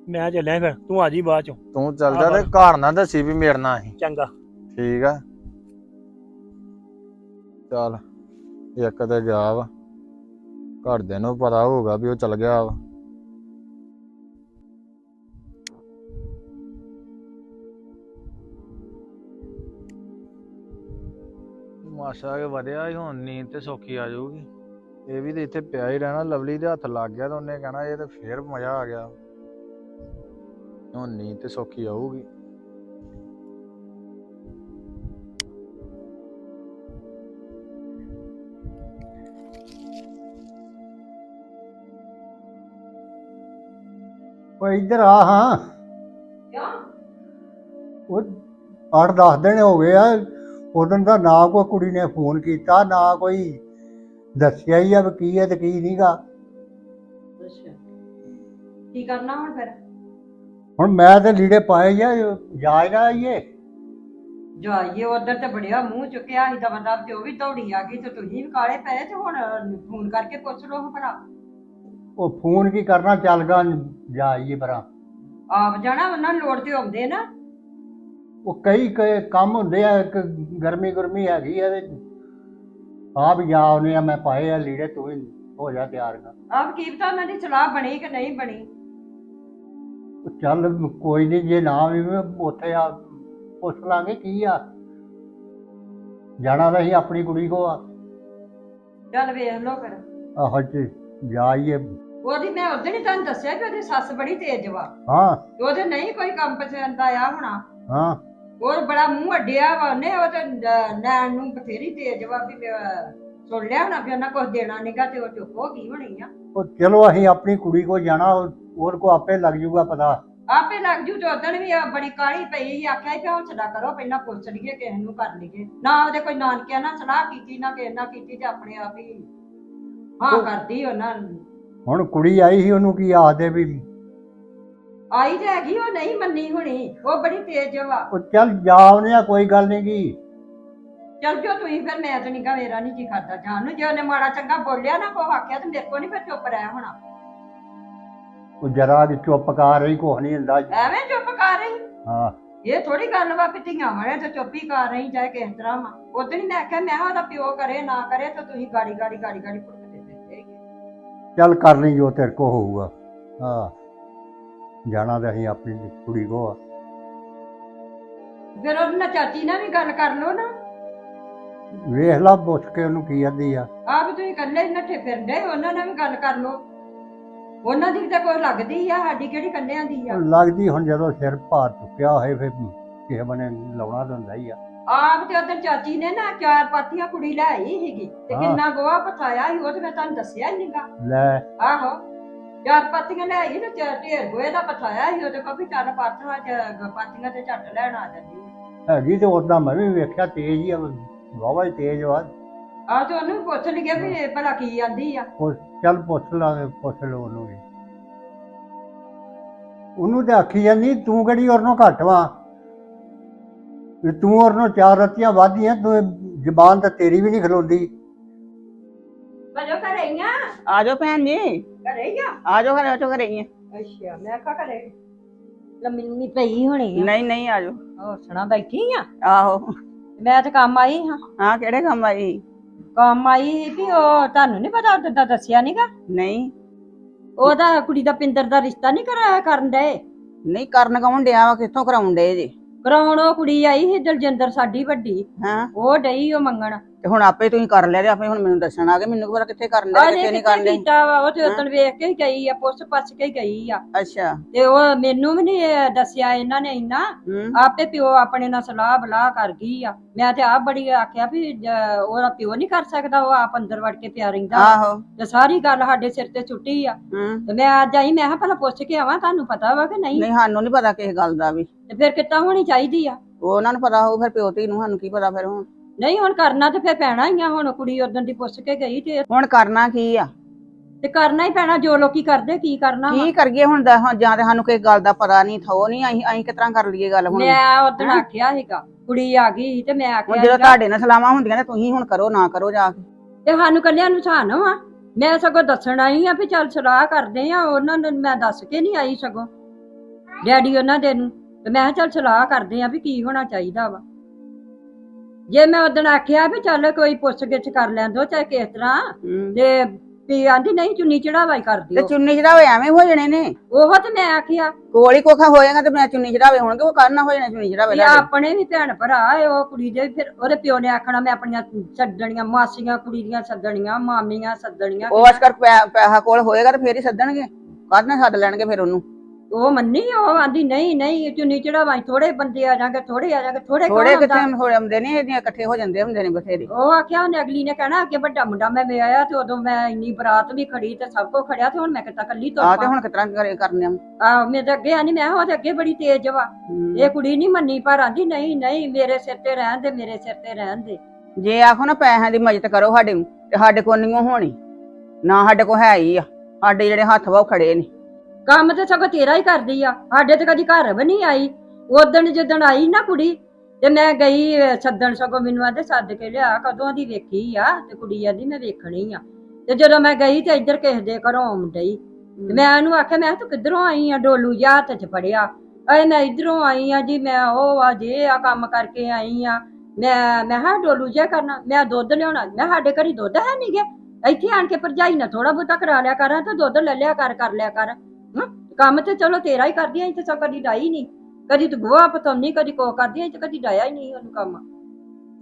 ਮੈਂ ਚੱਲਿਆ ਫਿਰ ਤੂੰ ਆ ਜੀ ਬਾਅਦ ਚੋਂ। ਤੂੰ ਚੱਲ ਜਾ ਤੇ। ਘਰ ਨਾ ਦੱਸੀ ਵੀ ਮੇਰੇ ਨਾਲ ਹੀ। ਚੰਗਾ। ਠੀਕ ਆ। ਚੱਲ ਇੱਕ ਤੇ ਗਿਆ ਵਾ। ਘਰਦਿਆਂ ਨੂੰ ਪਤਾ ਹੋਊਗਾ ਵੀ ਉਹ ਚਲ ਗਿਆ ਵਾ। ਮਾਸ਼ਾ ਕੇ ਵਧਿਆ ਹੀ ਹੁਣ ਨੀਂਦ ਤੇ ਸੌਖੀ ਆ ਜਾਊਗੀ। ਇਹ ਵੀ ਤੇ ਇੱਥੇ ਪਿਆ ਹੀ ਰਹਿਣਾ ਲਵਲੀ ਦੇ ਹੱਥ ਲੱਗ ਗਿਆ ਤਾਂ ਉਹਨੇ ਕਹਿਣਾ ਇਹ ਤੇ ਫੇਰ ਮਜ਼ਾ ਆ ਗਿਆ। ਹੁਣ ਨੀਂਦ ਤੇ ਸੌਖੀ ਆਊਗੀ। ਓਏ ਇੱਧਰ ਆ ਹਾਂ। ਕਿਉਂ? ਉਹ 8-10 ਦਿਨ ਹੋ ਗਏ ਆ ਉਦੋਂ ਦਾ ਨਾ ਕੋਈ ਕੁੜੀ ਨੇ ਫੋਨ ਕੀਤਾ ਨਾ ਕੋਈ ਦੱਸਿਆ ਹੀ ਆ ਵੀ ਕੀ ਹੈ ਤੇ ਕੀ ਨਹੀਂਗਾ ਅੱਛਾ। ਕੀ ਕਰਨਾ ਹੁਣ ਫਿਰ? ਹੁਣ ਮੈਂ ਤੇ ਲੀੜੇ ਪਾਏ ਆ ਜਾਇ ਨਾ ਆਈਏ। ਜਾਈਏ ਉਧਰ ਤੇ ਬੜਿਆ ਮੂੰਹ ਚੁੱਕਿਆ ਸੀ ਦਵ ਤੇ ਉਹ ਵੀ ਦੌੜੀ ਆ ਗਈ ਤੇ ਤੁਸੀਂ ਵੀ ਕਾਲੇ ਪਏ ਤੇ ਹੁਣ ਫੋਨ ਕਰਕੇ ਪੁੱਛ ਲਓ ਭਰਾ ਉਹ ਫੋਨ ਕੀ ਕਰਨਾ ਚੱਲ ਗਾ ਜਾਈਏ ਪਰਾਂ ਆਪ ਜਾਣਾ ਉਹਨਾਂ ਨੂੰ ਲੋੜ ਤੇ ਆਉਂਦੇ ਨਾ। ਉਹ ਕਈ ਕਈ ਕੰਮ ਹੁੰਦੇ ਆ ਇੱਕ ਗਰਮੀ ਗੁਰਮੀ ਹੈਗੀ ਆ ਤੇ ਆ ਵੀ ਜਾ ਆਉਨੇ ਆ ਮੈਂ ਪਾਏ ਆ ਲੀੜੇ ਤੂੰ ਵੀ ਹੋ ਜਾ ਤਿਆਰ ਕਰ। ਆਪ ਕੀ ਪਤਾ ਉਹਨਾਂ ਦੀ ਸਲਾਹ ਬਣੀ ਕਿ ਨਹੀਂ ਬਣੀ। ਉਹ ਚੱਲ ਕੋਈ ਨਹੀਂ ਜੇ ਨਾ ਵੀ ਉੱਥੇ ਆ ਪੁੱਛ ਲਾਂਗੇ ਕੀ ਆ। ਜਾਣਾ ਤਾਂ ਅਸੀਂ ਆਪਣੀ ਕੁੜੀ ਕੋ ਆ। ਚੱਲ ਵੇਖ ਲਓ ਫਿਰ। ਆਹੋ ਜੀ ਜਾਈਏ ਉਹਦੀ ਮੈਂ ਉਦੋਂ ਹੀ ਤੁਹਾਨੂੰ ਦੱਸਿਆ ਕਿ ਉਹਦੀ ਸੱਸ ਬੜੀ ਤੇਜ਼ ਵਾ। ਹਾਂ। ਉਹਦੇ ਨਹੀਂ ਕੋਈ ਕੰਮ ਪਸੰਦ ਆਇਆ ਹੋਣਾ। ਹਾਂ। ਉਹ ਬੜਾ ਮੂੰਹ ਅੱਡਿਆ ਵਾ ਉਹਨੇ ਉਹ ਤੇ ਨ- ਨੈਣ ਨੂੰ ਬਥੇਰੀ ਤੇਜ਼ ਵਾ ਵੀ ਅਹ, ਸੁਣ ਲਿਆ ਹੋਣਾ ਵੀ ਉਹਨਾਂ ਕੁਝ ਦੇਣਾ ਨਹੀਂਗਾ ਤੇ ਉਹ ਚੁੱਪ ਹੋ ਗਈ ਹੋਣੀ ਆ। ਉਹ ਚਲੋ ਅਸੀਂ ਆਪਣੀ ਕੁੜੀ ਕੋ ਜਾਣਾ ਉਹਦੇ ਕੋ ਆਪੇ ਲੱਗ ਜੂਗਾ ਪਤਾ। ਆਪੇ ਲੱਗ ਜੂ ਤੇ ਉਦੋਂ ਵੀ ਉਹ ਬੜੀ ਕਾਲੀ ਪਈ ਸੀ ਆਖਿਆ ਸੀ ਕਿ ਹੌਸਲਾ ਕਰੋ ਪਹਿਲਾਂ ਪੁੱਛ ਲਈਏ ਕਿਸੇ ਨੂੰ ਕਰ ਲਈਏ। ਨਾ ਉਹਦੇ ਕੋਈ ਨਾਨਕਿਆਂ ਨਾਲ ਸਲਾਹ ਕੀਤੀ ਨਾ ਕਿਸੇ ਨਾਲ ਕੀਤੀ ਤੇ ਆਪਣੇ ਆਪ ਹੀ ਹਾਂ ਕਰਦੀ ਉਹਨਾਂ ਨੂੰ। ਹੁਣ ਕੁੜੀ ਆਈ ਸੀ ਉਹਨੂੰ ਕੀ ਆਖਦੇ ਵੀ ਆਈ ਤੇ ਹੈਗੀ ਉਹ ਨਹੀਂ ਮੰਨੀ ਹੋਣੀ ਉਹ ਬੜੀ ਤੇਜ਼ ਵਾ ਉਹ ਚੱਲ ਜਾ ਆਉਨੇ ਆ ਕੋਈ ਗੱਲ ਨਹੀਂ ਗੀ। ਚੱਲ ਜੋ ਤੁਸੀਂ ਫਿਰ ਮੈਂ ਤੇ ਨਿਕਾ ਮੇਰਾ ਨਹੀਂ ਜੀ ਕਰਦਾ ਜਾਣ ਨੂੰ। ਜੇ ਉਹਨੇ ਮਾੜਾ ਚੰਗਾ ਬੋਲਿਆ ਨਾ ਕੋ ਆਖਿਆ ਤੇ ਮੇਰੇ ਕੋ ਨਹੀਂ ਫਿਰ ਚੁੱਪ ਰਹਿ ਹੋਣਾ। ਉਹ ਜਰਾ ਕਿ ਚੁੱਪ ਕਰ ਰਹੀ ਕੁਛ ਨਹੀਂ ਹੁੰਦਾ। ਐਵੇਂ ਚੁੱਪ ਕਰ ਰਹੀ? ਹਾਂ। ਇਹ ਥੋੜੀ ਗੱਲ ਵਾ ਵੀ ਧੀਆਂ ਵਾਲੇ ਤੇ ਚੁੱਪ ਹੀ ਕਰ ਰਹੀ ਚਾਹੇ ਕਿਸ ਤਰ੍ਹਾਂ ਵਾ। ਉਦੋਂ ਹੀ ਮੈਂ ਆਖਿਆ ਮੈਂ ਕਿਹਾ ਉਹਦਾ ਪਿਓ ਕਰੇ ਨਾ ਕਰੇ ਤਾਂ ਤੁਸੀਂ ਗਾੜੀ ਗਾੜੀ ਗਾੜੀ ਗਾੜੀ। ਚੱਲ ਕਰ ਲਈ ਜੋ ਤੇਰੇ ਕੋ ਹੋਊਗਾ। ਹਾਂ। ਜਾਣਾ ਤਾਂ ਅਸੀਂ ਆਪਣੀ ਕੁੜੀ ਕੋ ਆ। ਫਿਰ ਉਹਦੇ ਨਾਲ ਚਾਚੀ ਨਾਲ ਵੀ ਗੱਲ ਕਰ ਲਓ ਨਾ। ਵੇਖ ਲਾ ਪੁੱਛ ਕੇ ਉਹਨੂੰ ਕੀ ਆਂਦੀ ਆ। ਆਪ ਤੁਸੀਂ ਇਕੱਲੇ ਹੀ ਨੱਠੇ ਫਿਰਦੇ ਉਹਨਾਂ ਨਾਲ ਵੀ ਗੱਲ ਕਰ ਲਓ। ਉਹਨਾਂ ਦੀ ਤਾਂ ਕੋਈ ਲੱਗਦੀ ਆ ਸਾਡੀ ਕਿਹੜੀ ਕੱਲਿਆਂ ਦੀ ਆ। ਲੱਗਦੀ ਹੁਣ ਜਦੋਂ ਸਿਰ ਭਾਰ ਚੁੱਕਿਆ ਹੋਏ ਫਿਰ ਕਿਸੇ ਬਨੇ ਲਾਉਣਾ ਤਾਂ ਹੁੰਦਾ ਹੀ ਆ। ਆਪ ਤੇ ਉਧਰ ਚਾਚੀ ਨੇ ਨਾ ਚਾਰ ਪਾਤੀਆਂ ਕੁੜੀ ਲੈ ਆਈ ਸੀਗੀ ਤੇ ਹਾਂ। ਕਿੰਨਾ ਗੋਹਾ ਪਥਾਇਆ ਸੀ ਉਹ ਤੇ ਮੈਂ ਤੁਹਾਨੂੰ ਦੱਸਿਆ ਹੀ ਨਹੀਂਗਾ ਲੈ। ਆਹੋ। ਚਾਰ ਪਾਤੀਆਂ ਲੈ ਆਈ ਤੇ ਚਾਰ ਢੇਰ ਗੋਹੇ ਦਾ ਪਥਾਇਆ ਸੀ ਉਹਦੇ ਕੋਲ ਵੀ ਚੱਲ ਪਾਥੀਆਂ ਚ ਪਾਤੀਆਂ ਤੇ ਝੱਟ ਲੈਣ ਆ ਜਾਂਦੀ। ਹੈਗੀ ਤੇ ਉਦਾਂ ਮੈਂ ਵੀ ਵੇਖਿਆ ਤੇਜ਼ ਹੀ ਆ ਵਾਵਾ ਹੀ ਤੇਜ਼ ਵਾ। ਆਹ ਤੇ ਉਹਨੂੰ ਪੁੱਛ ਲਈਏ ਵੀ ਇਹ ਭਲਾ ਕੀ ਆਂਦੀ ਆ। ਚੱਲ ਪੁੱਛ ਲਾਂਗੇ ਪੁੱਛ ਲਓ ਉਹਨੂੰ ਵੀ। ਉਹਨੂੰ ਤੇ ਆਖੀ ਜਾਂਦੀ ਤੂੰ ਕਿਹੜੀ ਉਹਨੋਂ ਘੱਟ ਵਾ? ਵੀ ਤੂੰ ਉਹਨੋਂ ਚਾਰ ਰੱਤੀਆਂ ਵਾਧੀਆਂ ਤੂੰ ਜ਼ਬਾਨ ਤਾਂ ਤੇਰੀ ਵੀ ਨਹੀਂ ਖਲੋਂਦੀ। ਭਜੋ ਘਰੇ ਹੀ ਆ ਆ ਜਾਓ ਭੈਣ ਜੀ। ਘਰੇ ਹੀ ਆ? ਆ ਜਾਓ ਘਰੇ ਆਜੋ ਘਰੇ ਹੀ ਆ। ਅੱਛਾ ਮੈਂ ਕਾ ਘਰੇ। ਲੰਮੀ ਲੰਮੀ ਪਈ ਹੋਣੀ ਆ। ਨਹੀਂ ਨਹੀਂ ਆ ਜਾਓ ਹੋਰ ਸੁਣਾ ਬੈਠੀ ਆ? ਆਹੋ। ਮੈਂ ਤੇ ਕੰਮ ਆਈ ਹਾਂ। ਹਾਂ ਕਿਹੜੇ ਕੰਮ ਆਈ? ਕੰਮ ਆਈ ਸੀ ਵੀ ਉਹ ਤੁਹਾਨੂੰ ਨਹੀਂ ਪਤਾ ਉਦੋਂ ਦਾ ਦੱਸਿਆ ਨਹੀਂਗਾ ਨਹੀਂ। ਉਹਦਾ ਕੁੜੀ ਦਾ ਪਿੰਦਰ ਦਾ ਰਿਸ਼ਤਾ ਨਹੀਂ ਕਰਾਇਆ ਕਰਨ ਦੇ? ਨਹੀਂ ਕਰਨ ਕੌਣ ਡਿਆ ਵਾ ਕਿੱਥੋਂ ਕਰਾਉਣ ਡੇ ਜੀ? ਕਰਾਉਣ ਉਹ ਕੁੜੀ ਆਈ ਸੀ ਦਲਜਿੰਦਰ ਸਾਡੀ ਵੱਡੀ। ਹਾਂ। ਉਹ ਡਈ ਉਹ ਮੰਗਣ। ਤੇ ਹੁਣ ਆਪੇ ਤੁਸੀਂ ਕਰ ਲਿਆ ਤੇ ਆਪੇ ਹੁਣ ਮੈਨੂੰ ਦੱਸਣ ਆ ਗਏ ਮੈਨੂੰ ਪਤਾ ਕਿੱਥੇ ਕਰਨ ਦੇ ਕਿੱਥੇ ਨਹੀਂ ਕਰਨ ਦੇ? ਕੀਤਾ ਵਾ ਉਹ ਤੇ ਉਦੋਂ ਵੇਖ ਕੇ ਹੀ ਗਈ ਆ ਪੁੱਛ ਪੱਛ ਕੇ ਹੀ ਗਈ ਆ। ਅੱਛਾ। ਤੇ ਉਹ ਮੈਨੂੰ ਵੀ ਨਹੀਂ ਦੱਸਿਆ ਇਹਨਾਂ ਨੇ ਇੰਨਾ। ਹੂੰ। ਆਪੇ ਪਿਓ ਆਪਣੇ ਨਾਲ ਸਲਾਹ ਬਲਾਹ ਕਰ ਗਈ ਆ। ਮੈਂ ਤੇ ਆਪ ਬੜੀ ਆਖਿਆ ਵੀ ਜ- ਉਹਦਾ ਪਿਓ ਨਹੀਂ ਕਰ ਸਕਦਾ ਉਹ ਆਪ ਅੰਦਰ ਵੜ ਕੇ ਪਿਆ ਰਹਿੰਦਾ। ਆਹੋ। ਤੇ ਸਾਰੀ ਗੱਲ ਸਾਡੇ ਸਿਰ ਤੇ ਛੁੱਟੀ ਆ। ਹੂੰ। ਤੇ ਮੈਂ ਅੱਜ ਆਈ ਮੈਂ ਕਿਹਾ ਪਹਿਲਾਂ ਪੁੱਛ ਕੇ ਆਵਾਂ ਤੁਹਾਨੂੰ ਪਤਾ ਵਾ ਕਿ ਨਹੀਂ? ਨਹੀਂ ਸਾਨੂੰ ਨਹੀਂ ਪਤਾ ਕਿਸ ਗੱਲ ਦਾ ਵੀ। ਤੇ ਫਿਰ ਕਿੱਦਾਂ ਹੋਣੀ ਚਾਹੀਦੀ ਆ? ਉਹ ਉਹਨਾਂ ਨੂੰ ਪਤਾ ਹੋਊ ਫਿਰ ਪਿਓ ਧੀ ਨੂੰ ਸਾਨੂੰ ਕੀ ਪਤਾ ਫਿਰ ਹੁਣ। ਨਹੀਂ ਹੁਣ ਕਰਨਾ ਤੇ ਫਿਰ ਪੈਣਾ ਹੀ ਆ ਹੁਣ ਕੁੜੀ ਉਦੋਂ ਦੀ ਪੁੱਛ ਕੇ ਗਈ ਤੇ ਹੁਣ ਕਰਨਾ ਕੀ ਆ? ਤੇ ਕਰਨਾ ਹੀ ਪੈਣਾ ਜੋ ਲੋਕੀ ਕਰਦੇ ਕੀ ਕਰਨਾ ਵਾ। ਕੀ ਕਰੀਏ ਹੁਣ ਦਾ ਹੁਣ ਜਾਂ ਤੇ ਸਾਨੂੰ ਕਿਸੇ ਗੱਲ ਦਾ ਪਤਾ ਨਹੀਂ ਥੋ ਨਹੀਂ ਅਸੀਂ ਅਸੀਂ ਕਿਸ ਤਰ੍ਹਾਂ ਕਰ ਲਈਏ ਗੱਲ ਹੁਣ? ਮੈਂ ਉਦੋਂ ਆਖਿਆ ਸੀਗਾ ਕੁੜੀ ਆ ਗਈ ਤੇ ਮੈਂ ਹੁਣ ਆਖਿਆ ਜਦੋਂ ਸੀਗਾ, ਤੁਹਾਡੇ ਨਾਲ ਸਲਾਮਾਂ ਹੁੰਦੀਆਂ ਤੇ ਤੁਸੀਂ ਹੁਣ ਕਰੋ ਨਾ ਕਰੋ ਜਾ ਕੇ। ਤੇ ਸਾਨੂੰ ਕੱਲਿਆਂ ਨੂੰ ਸਾਨ ਵਾ ਮੈਂ ਸਗੋਂ ਦੱਸਣ ਆਈ ਆ ਵੀ ਚੱਲ ਸਲਾਹ ਕਰਦੇ ਆ ਉਹਨਾਂ ਨੂੰ ਮੈਂ ਦੱਸ ਕੇ ਨਹੀਂ ਆਈ ਸਗੋਂ। ਡੈਡੀ ਉਹਨਾਂ ਦੇ ਨੂੰ ਤੇ ਮੈਂ ਕਿਹਾ ਚੱਲ ਸਲਾਹ ਕਰਦੇ ਆ ਵੀ ਕੀ ਹੋਣਾ ਚਾਹੀਦਾ ਵਾ। ਜੇ ਮੈਂ ਉਦੋਂ ਆਖਿਆ ਵੀ ਚੱਲ ਕੋਈ ਪੁੱਛ ਗਿੱਛ ਕਰ ਲੈਂਦੋ ਚਾਹੇ ਕਿਸ ਤਰ੍ਹਾਂ ਹੂੰ। ਤੇ ਵੀ ਆਂਦੀ ਨਹੀਂ ਚੁੰਨੀ ਚੜਾਵਾ ਹੀ ਕਰ ਤੇ ਦਿਓ। ਚੁੰਨੀ ਚੜਾਵੇ ਐਵੇਂ ਹੋ ਜਾਣੇ ਨੇ। ਉਹ ਤੇ ਮੈਂ ਆਖਿਆ। ਕੋਲ ਹੀ ਕੋਖਾ ਹੋਏਗਾ ਤੇ ਮੈਂ ਚੁੰਨੀ ਚੜਾਵੇ ਹੋਣਗੇ ਉਹ ਕਰਨਾ ਹੋ ਜਾਣਾ ਚੁੰਨੀ ਚੜਾਵੇ ਵੀ ਆਪਣੇ ਵੀ ਭੈਣ ਭਰਾ ਏ ਉਹ ਕੁੜੀ ਦੇ ਵੀ ਫਿਰ ਉਹਦੇ ਪਿਓ ਨੇ ਆਖਣਾ ਮੈਂ ਆਪਣੀਆਂ ਛੱਡਣੀਆਂ ਮਾਸੀਆਂ ਕੁੜੀ ਦੀਆਂ ਸੱਦਣੀਆਂ ਮਾਮੀਆਂ ਸੱਦਣੀਆਂ ਉਹ ਅਸਕਰ ਪੈਸਾ ਕੋਲ ਹੋਏਗਾ ਤੇ ਫੇਰ ਹੀ ਸੱਦਣਗੇ। ਕਾਹਦੇ ਸੱਦ ਲੈਣਗੇ ਫਿਰ ਉਹਨੂੰ? ਉਹ ਮੰਨੀ ਉਹ ਆਂਦੀ ਨਹੀਂ ਨਹੀਂ ਚੁੰਨੀ ਚੜਾਵਾ ਥੋੜੇ ਬੰਦੇ ਆ ਜਾਣਗੇ ਥੋੜੇ ਆ ਜਾਣਗੇ ਥੋੜੇ ਥੋੜੇ ਕੌਣ ਕਿੱਥੇ ਆਉਂਦਾ? ਹੋਏ ਆਉਂਦੇ ਨੇ ਇਹਦੀਆਂ ਇਕੱਠੇ ਹੋ ਜਾਂਦੇ ਹੁੰਦੇ ਨੇ ਬਥੇਰੇ। ਉਹ ਆਖਿਆ ਉਹਨੇ ਅਗਲੀ ਨੇ ਕਹਿਣਾ ਕਿ ਵੱਡਾ ਮੁੰਡਾ ਮੈਂ ਵਿਆਹਿਆ ਤੇ ਉਦੋਂ ਮੈਂ ਇੰਨੀ ਬਰਾਤ ਵੀ ਖੜੀ ਤੇ ਸਭ ਕੋ ਖੜਿਆ ਤੇ ਹੁਣ ਮੈਂ ਕਿੱਦਾਂ ਕੱਲੀ ਆ ਤੇ ਹੁਣ ਕਿਤਰਾ ਕਰੇ ਕਰਨੇ ਆ। ਆ ਮੇਰੇ ਅੱਗੇ ਆਨੀ ਮੈਂ ਕਿਹਾ ਉਹਦੇ ਅੱਗੇ ਬੜੀ ਤੇਜ਼ ਵਾ। ਹਮ। ਇਹ ਕੁੜੀ ਨਹੀਂ ਮੰਨੀ ਪਰ ਆਂਦੀ ਨਹੀਂ ਨਹੀਂ ਮੇਰੇ ਸਿਰ ਤੇ ਰਹਿਣ ਦੇ ਮੇਰੇ ਸਿਰ ਤੇ ਰਹਿਣ ਦੇ। ਜੇ ਆਖੋ ਨਾ ਪੈਸਿਆਂ ਦੀ ਮਦਦ ਕਰੋ ਸਾਡੇ ਨੂੰ ਤੇ ਸਾਡੇ ਕੋਲ ਨਹੀਂ ਹੋਣੀ। ਨਾ ਸਾਡੇ ਕੋਲ ਹੈ ਹੀ ਆ। ਸਾਡੇ ਜਿਹੜੇ ਹੱਥ ਵਾ ਉਹ ਖੜੇ ਨੇ। ਕੰਮ ਤੇ ਸਗੋਂ ਤੇਰਾ ਹੀ ਕਰਦੀ ਆ ਸਾਡੇ ਤੇ ਕਦੀ ਘਰ ਵੀ ਨਹੀਂ ਆਈ। ਉਦਣ ਜਦੋਂ ਆਈ ਨਾ ਕੁੜੀ ਤੇ ਮੈਂ ਗਈ ਅਹ, ਸੱਦਣ ਸਗੋਂ ਮੈਨੂੰ ਆਂਦੇ ਸੱਦ ਕੇ ਲਿਆ ਕਦੋਂ ਦੀ ਵੇਖੀ ਆ ਤੇ ਕੁੜੀ ਆਂਦੀ ਮੈਂ ਵੇਖਣੀ ਆ। ਤੇ ਜਦੋਂ ਮੈਂ ਗਈ ਤੇ ਇੱਧਰ ਕਿਸੇ ਦੇ ਘਰੋਂ ਆਉਣ ਡਈ। ਤੇ ਮੈਂ ਉਹਨੂੰ ਆਖਿਆ ਮੈਂ ਕਿਹਾ ਤੂੰ ਕਿੱਧਰੋਂ ਆਈ ਆ? ਡੋਲੂ ਜਿਹਾ ਹੱਥ 'ਚ ਫੜਿਆ। ਅਏ ਮੈਂ ਇਧਰੋਂ ਆਈ ਆ ਜੀ ਮੈਂ ਉਹ ਆ ਜੇ ਆ ਕੰਮ ਕਰਕੇ ਆਈ ਆ। ਮੈਂ ਮੈਂ ਹਾਂ ਡੋਲੂ ਜਿਹਾ ਕਰਨਾ। ਮੈਂ ਦੁੱਧ ਲਿਆਉਣਾ ਮੈਂ ਸਾਡੇ ਘਰੀ ਦੁੱਧ ਹੈ ਨੀ ਗੇ? ਇੱਥੇ ਆਣ ਕੇ ਭਰਜਾਈ ਨਾਲ ਥੋੜਾ ਬਹੁਤਾ ਕਰਾ ਲਿਆ ਕਰਾਂ ਤੇ ਦੁੱਧ ਲੈ ਲਿਆ ਕਰ ਕਰ ਲਿਆ ਕਰ। ਕੰਮ ਤੇ ਚਲੋ ਤੇਰਾ ਹੀ ਕਰਦੀ ਆਂ ਤੇ ਸਭ ਕਦੀ ਡਾਈ ਨਹੀਂ ਕਦੀ ਤੂੰ ਗੋਹਾ ਪਤਾਉਣੀ ਕਦੀ ਕੋ ਕਰਦੀ ਆਂ ਤੇ ਕਦੀ ਡਾਇਆ ਹੀ ਨਹੀਂ ਉਹਨੂੰ ਕੰਮ।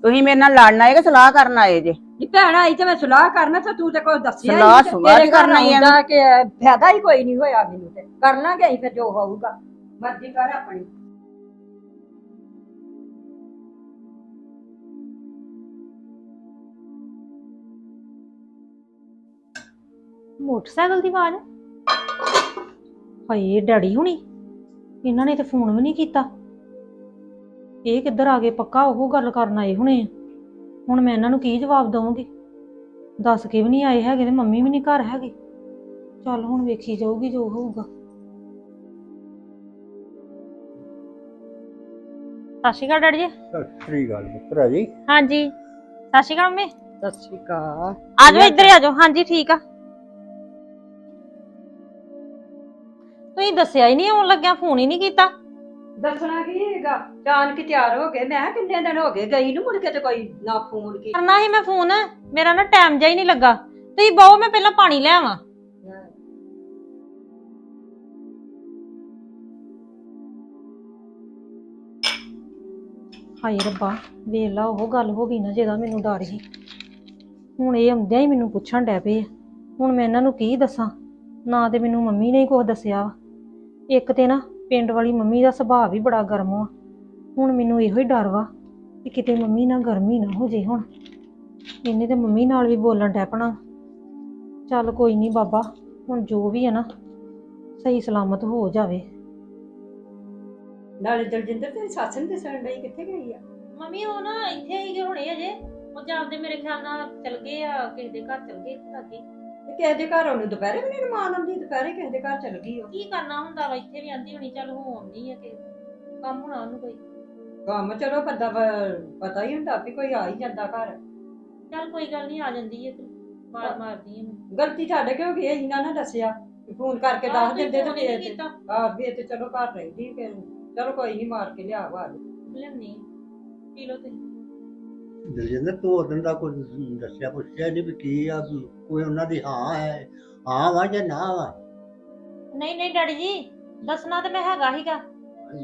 ਤੁਸੀਂ ਮੇਰੇ ਨਾਲ ਲੜਨ ਆਏ ਕਿ ਸਲਾਹ ਕਰਨ ਆਏ ਜੇ? ਨੀ ਭੈਣ ਆਈ ਤੇ ਮੈਂ ਸਲਾਹ ਕਰਨਾ ਤੇ ਤੂੰ ਤੇ ਕੋਈ ਦੱਸਿਆ ਹੀ ਸਲਾਹ ਨਹੀਂ ਤੇ ਸੁਲਾਹ ਤੇਰੇ ਕੀ ਕਰਨਾ ਹੀ ਆ? ਆਉਂਦਾ ਕਿ ਫਾਇਦਾ ਹੀ ਕੋਈ ਨਹੀਂ ਹੋਇਆ ਮੈਨੂੰ ਤੇ। ਕਰ ਲਾਂਗੇ ਅਸੀਂ ਫਿਰ ਜੋ ਹੋਊਗਾ। ਮਰਜ਼ੀ ਕਰ ਆਪਣੀ। ਮੋਟਰਸਾਈਕਲ ਦੀ ਆਵਾਜ਼ ਹਾਏ ਡੈਡੀ ਹੁਣੀ? ਇਹਨਾਂ ਨੇ ਤੇ ਫੋਨ ਵੀ ਨਹੀਂ ਕੀਤਾ। ਇਹ ਕਿੱਧਰ ਆ ਗਏ? ਪੱਕਾ ਉਹ ਗੱਲ ਕਰਨ ਆਏ ਹੁਣੇ ਆ। ਹੁਣ ਮੈਂ ਇਹਨਾਂ ਨੂੰ ਕੀ ਜਵਾਬ ਦਵਾਂਗੀ? ਦੱਸ ਕੇ ਵੀ ਨਹੀਂ ਆਏ ਹੈਗੇ ਤੇ ਮੰਮੀ ਵੀ ਨਹੀਂ ਘਰ ਹੈਗੇ। ਚੱਲ ਹੁਣ ਵੇਖੀ ਜਾਊਗੀ ਜੋ ਹੋਊਗਾ। ਸਤਿ ਸ਼੍ਰੀ ਅਕਾਲ ਡੈਡੀ ਜੀ। ਸਤਿ ਸ੍ਰੀ ਅਕਾਲ ਮਿੱਤਰਾ ਜੀ। ਹਾਂਜੀ। ਸਤਿ ਸ਼੍ਰੀ ਅਕਾਲ ਮੰਮੀ। ਸਤਿ ਸ਼੍ਰੀ ਅਕਾਲ। ਆ ਜਾਓ ਇੱਧਰ ਆ ਜਾਓ। ਹਾਂਜੀ ਠੀਕ ਆ। ਤੁਸੀਂ ਦੱਸਿਆ ਹੀ ਨਹੀਂ ਆਉਣ ਲੱਗਿਆ ਫੋਨ ਹੀ ਨਹੀਂ ਕੀਤਾ। ਦੱਸਣਾ ਕੀ ਹੈਗਾ? ਜਾਣ ਕੇ ਤਿਆਰ ਹੋ ਗਏ। ਮੈਂ ਕਿਹਾ ਕਿੰਨੇ ਦਿਨ ਹੋ ਗਏ? ਗਈ ਨੂੰ ਮੁੜ ਕੇ ਤੇ ਕੋਈ ਨਾ ਫੋਨ ਕੀ। ਕਰਨਾ ਸੀ ਮੈਂ ਫੋਨ ਮੇਰਾ ਨਾ ਟਾਈਮ ਜਿਹਾ ਹੀ ਨਹੀਂ ਲੱਗਾ। ਤੁਸੀਂ ਬਹੁ ਮੈਂ ਪਹਿਲਾਂ ਪਾਣੀ ਲੈ ਆਵਾਂ। ਹਾਏ ਰੱਬਾ ਵੇਖ ਲਾ ਉਹ ਗੱਲ ਹੋ ਗਈ ਨਾ ਜਿਹਦਾ ਮੈਨੂੰ ਡਰ ਸੀ। ਹੁਣ ਇਹ ਆਉਂਦਿਆਂ ਹੀ ਮੈਨੂੰ ਪੁੱਛਣ ਡੈ ਪਏ ਆ। ਹੁਣ ਮੈਂ ਇਹਨਾਂ ਨੂੰ ਕੀ ਦੱਸਾਂ? ਨਾ ਤੇ ਮੈਨੂੰ ਮੰਮੀ ਨੇ ਹੀ ਕੁਝ ਦੱਸਿਆ ਵਾ। ਇੱਕ ਤੇ ਨਾ ਪਿੰਡ ਵਾਲੀ ਮੰਮੀ ਦਾ ਸੁਭਾਅ ਵੀ ਬੜਾ ਗਰਮ ਆ। ਹੁਣ ਮੈਨੂੰ ਇਹੋ ਹੀ ਡਰ ਵਾ ਕਿ ਕਿਤੇ ਮੰਮੀ ਨਾਲ ਗਰਮੀ ਨਾ ਹੋ ਜੇ ਹੁਣ। ਇਹਨੇ ਤੇ ਮੰਮੀ ਨਾਲ ਵੀ ਬੋਲਣ ਡੈ ਪਣਾ। ਚੱਲ ਕੋਈ ਨਹੀਂ ਬਾਬਾ ਹੁਣ ਜੋ ਵੀ ਹੈ ਨਾ ਸਹੀ ਸਲਾਮਤ ਹੋ ਜਾਵੇ। ਨਾਲੇ ਦਲਜਿੰਦਰ ਤੇਰੀ ਸੱਸ ਨੇ ਦੱਸਣ ਡਈ ਕਿੱਥੇ ਗਈ ਆ? ਮੰਮੀ ਉਹ ਨਾ ਇੱਥੇ ਹੀ ਹੁਣੇ ਅਜੇ ਉਹ ਜਾਂਦੇ ਮੇਰੇ ਖਿਆਲ ਨਾਲ ਚਲ ਗਏ ਆ ਕਿਸੇ ਦੇ ਘਰ ਚਲ ਗਏ ਲਾਗੇ ਤੇ ਕਿਸੇ ਦੇ ਘਰ ਉਹਨੂੰ ਦੁਪਹਿਰੇ ਵੀ ਨਹੀਂ ਮਾਨ ਆਉਂਦੀ ਦੁਪਹਿਰੇ ਕਿਸੇ ਦੇ ਘਰ ਚਲ ਗਈ ਉਹ। ਕੀ ਕਰਨਾ ਹੁੰਦਾ ਵਾ ਇੱਥੇ ਵੀ ਆਂਦੀ ਹੋਣੀ ਚੱਲ ਹੋ ਆਉਂਦੀ ਆ ਕਿ ਕੰਮ ਹੋਣਾ ਉਹਨੂੰ ਕੋਈ। ਕੰਮ ਚਲੋ ਬੰਦਾ ਪ- ਪਤਾ ਹੀ ਹੁੰਦਾ ਵੀ ਕੋਈ ਆ ਹੀ ਜਾਂਦਾ ਘਰ। ਚੱਲ ਕੋਈ ਗੱਲ ਨਹੀਂ ਆ ਜਾਂਦੀ ਹੈ ਤੂੰ ਮਾਰ ਮਾਰਦੀ ਹੈ ਮੈਨੂੰ ਗਲਤੀ ਛੱਡ ਕੇ ਹੋ ਗਈ ਇਹਨਾਂ ਨੇ ਦੱਸਿਆ ਫੋਨ ਕਰਕੇ ਦੱਸ ਦਿੰਦੇ ਤੇ ਹੀ ਫੇਰ ਨਹੀਂ ਕੀਤਾ। ਆਹ ਵੀ ਤੇ ਚਲੋ ਘਰ ਰਹਿੰਦੀ ਫਿਰ ਚਲੋ ਕੋਈ ਨਹੀਂ ਮਾਰ ਕੇ ਲਿਆ ਬਾਹਰ ਲੈਣੀ ਪੀ ਲਓ ਤੁਸੀਂ। ਦਲਜਿੰਦਰ ਤੂੰ ਉਦੋਂ ਦਾ ਕੁਝ ਦੱਸਿਆ ਪੁੱਛਿਆ ਨਹੀਂ ਵੀ ਕੀ ਆ ਕੋਈ ਉਹਨਾਂ ਦੀ ਹਾਂ ਹੈ ਹਾਂ ਵਾ ਜਾਂ ਨਾ ਵਾ? ਨਹੀਂ ਨਹੀਂ ਡੈਡੀ ਜੀ ਦੱਸਣਾ ਤੇ ਮੈਂ ਹੈਗਾ ਹੀਗਾ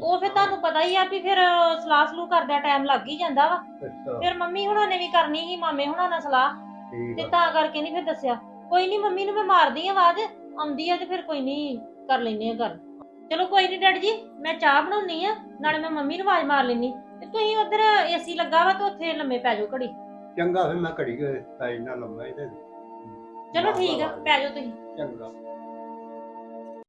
ਉਹ ਫਿਰ ਤੁਹਾਨੂੰ ਪਤਾ ਹੀ ਆ ਵੀ ਫਿਰ ਸਲਾਹ ਸਲੂ ਕਰਦਿਆਂ ਟਾਈਮ ਲੱਗ ਹੀ ਜਾਂਦਾ ਵਾ। ਅੱਛਾ। ਫਿਰ ਮੰਮੀ ਹੁਣਾਂ ਨੇ ਵੀ ਕਰਨੀ ਸੀ ਮਾਮੇ ਹੁਣਾਂ ਨਾਲ ਸਲਾਹ ਠੀਕ ਤੇ ਆ। ਤਾਂ ਕਰਕੇ ਨਹੀਂ ਫਿਰ ਦੱਸਿਆ। ਕੋਈ ਨਹੀਂ ਮੰਮੀ ਨੂੰ ਮੈਂ ਮਾਰਦੀ ਆ ਆਵਾਜ਼ ਆਉਂਦੀ ਆ ਤੇ ਫਿਰ ਕੋਈ ਨਹੀਂ ਕਰ ਲੈਨੇ ਆ ਗੱਲ। ਚਲੋ ਕੋਈ ਨਹੀਂ ਡੈਡੀ ਜੀ ਮੈਂ ਚਾਹ ਬਣਾਉਣੀ ਆ ਨਾਲੇ ਮੈਂ ਮੰਮੀ ਨੂੰ ਆਵਾਜ਼ ਮਾਰ ਲੈਣੀ ਤੇ ਤੁਸੀਂ ਉਧਰ ਏਸੀ ਲੱਗਾ ਵਾ ਤੇ ਉੱਥੇ ਲੰਮੇ ਪੈ ਜਾਓ ਘੜੀ। ਚੰਗਾ ਫਿਰ ਮੈਂ ਘੜੀ ਕੇ ਤਾਈ ਨਾਲ ਲੰਮਾ ਇਹਦੇ ਚਲੋ ਠੀਕ ਆ ਪੈ ਜਾਓ ਤੁਸੀਂ। ਚੰਗਾ।